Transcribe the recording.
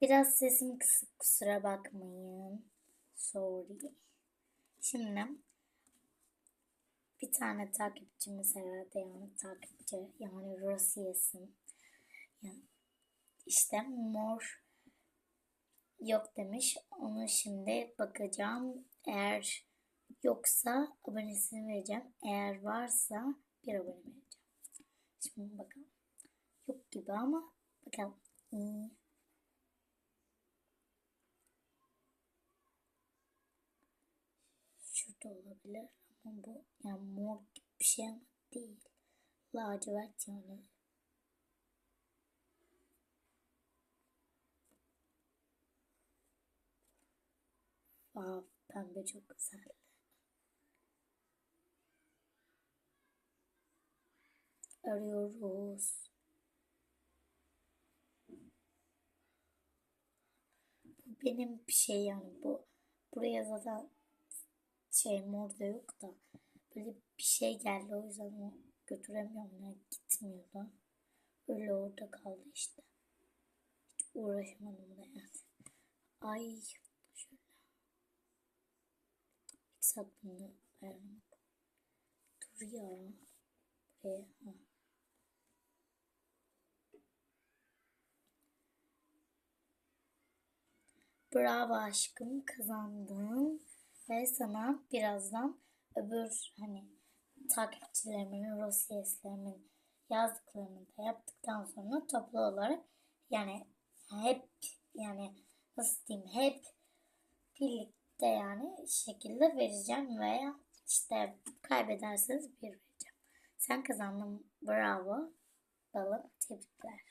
Biraz sesim kısık kusura bakmayın. Sorry. Şimdi bir tane takipçimiz herhalde yani takipçi yani Rosiyes'in yani işte mor yok demiş. Onu şimdi bakacağım. Eğer yoksa abonesini vereceğim. Eğer varsa bir abone vereceğim. Şimdi bakalım. Yok gibi ama bakalım. Hmm. Şurada olabilir ama bu yani mor gibi bir şey ama değil. Lacivert yani. Wow, pembe çok güzel. Arıyoruz. Bu benim bir şey yani bu. Buraya zaten şey mor da yok da böyle bir şey geldi o yüzden o götüremiyorum yani gitmiyor da. Öyle orada kaldı işte. Hiç uğraşamadım da yani. Ay şöyle. İki saat bunu ayarlamak. Dur ya. Buraya. Ha. Bravo aşkım kazandın ve sana birazdan öbür hani takipçilerimin, Rosiyes'lerimin yazdıklarını da yaptıktan sonra toplu olarak yani hep yani nasıl diyeyim hep birlikte yani şekilde vereceğim veya işte kaybederseniz bir vereceğim. Sen kazandın bravo balım tebrikler.